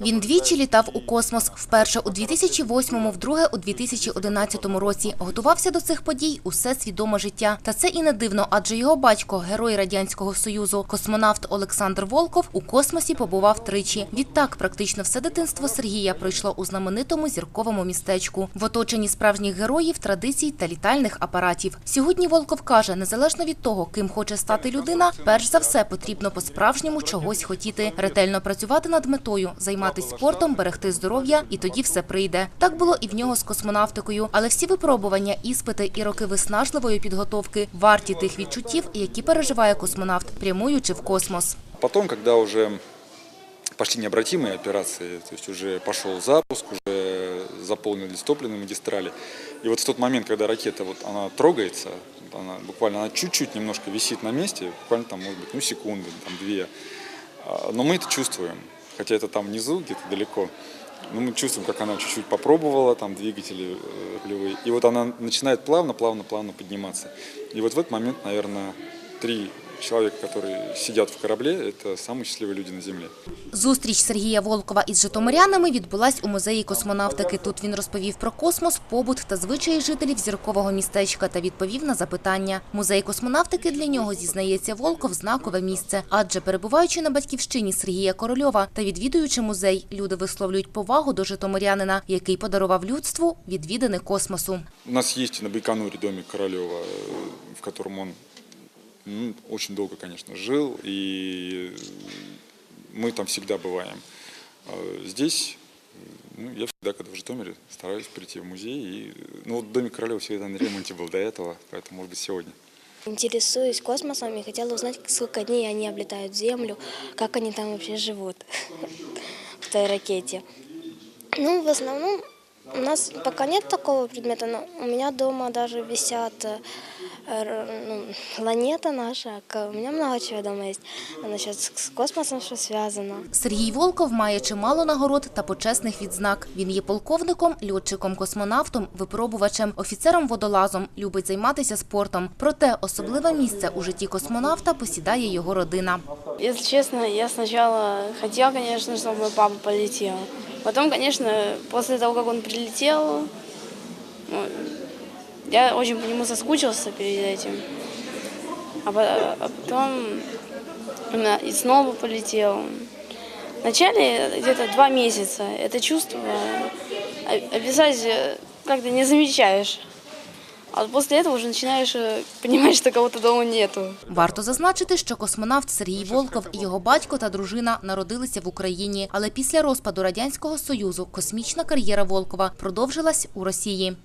Він двічі літав у космос. Вперше у 2008-му, вдруге у 2011 році. Готувався до цих подій усе свідоме життя. Та це і не дивно, адже його батько, герой радянського союзу, космонавт Олександр Волков, у космосі побував тричі. Відтак, практично все дитинство Сергія пройшло у знаменитому зірковому містечку, в оточенні справжніх героїв, традицій та літальних апаратів. Сьогодні Волков каже, незалежно від того, ким хоче стати людина, перш за все потрібно по-справжньому чогось хотіти, ретельно працювати над метою, займатися спортом, берегти здоров'я, і тоді все прийде. Так було і в нього з космонавтикою. Але всі випробування, іспити і роки виснажливої підготовки варті тих відчуттів, які переживає космонавт, прямуючи в космос. Потом, когда уже пошли необратимые операции, то есть уже пошел запуск, уже заполнились топливные магистрали. И вот в тот момент, когда ракета вот она трогается, она буквально она чуть-чуть немножко висит на месте, буквально там может быть ну секунды, там две, А, но мы это чувствуем, хотя это там внизу где-то далеко. Но мы чувствуем, как она чуть-чуть попробовала, там двигатели э, рулевые. И вот она начинает плавно, плавно, плавно подниматься. И вот в этот момент, наверное, три человека, которые сидят в корабле, это самые счастливые люди на Земле. Зустріч Сергія Волкова із житомирянами відбулась у музеї космонавтики. Тут він розповів про космос, побут та звичаї жителів зіркового містечка та відповів на запитання. Музей космонавтики для нього зізнається Волков знакове місце, адже перебуваючи на батьківщині Сергія Корольова та відвідуючи музей, люди висловлюють повагу до житомирянина, який подарував людству відвідини космосу. У нас есть на Байконуре домик Королева, э, в котором он ну, очень долго, конечно, жил, и мы там всегда бываем. А Здесь ну, я всегда, когда в Житомире, стараюсь прийти в музей. И, ну, вот домик Королева всегда на ремонте был до этого, поэтому, может быть, сегодня. Интересуюсь космосом и хотела узнать, сколько дней они облетают Землю, как они там вообще живут в той ракете. Ну, в основном у нас пока нет такого предмета, но у меня дома даже висят э, ну, планета наша, у меня много чего дома есть. Она сейчас с космосом что связано. Сергій Волков має чимало нагород та почесних відзнак. Він є полковником, льотчиком, космонавтом, випробувачем, офіцером-водолазом, любить займатися спортом. Проте особливе місце у житті космонавта посідає його родина. Если честно, я сначала хотела, конечно, чтобы мой папа полетел. Потом, конечно, после того, как он прилетел, ну, я очень по нему соскучился перед этим. А, по- а потом именно и снова полетел. Вначале где-то два месяца это чувство о- описать э, как-то не замечаешь. А вот после этого уже начинаешь э, понимать, что кого-то дома нету. Варто зазначити, що космонавт Сергій Волков, його батько та дружина народилися в Україні, але після розпаду радянського союзу космічна кар'єра Волкова продовжилась у Росії.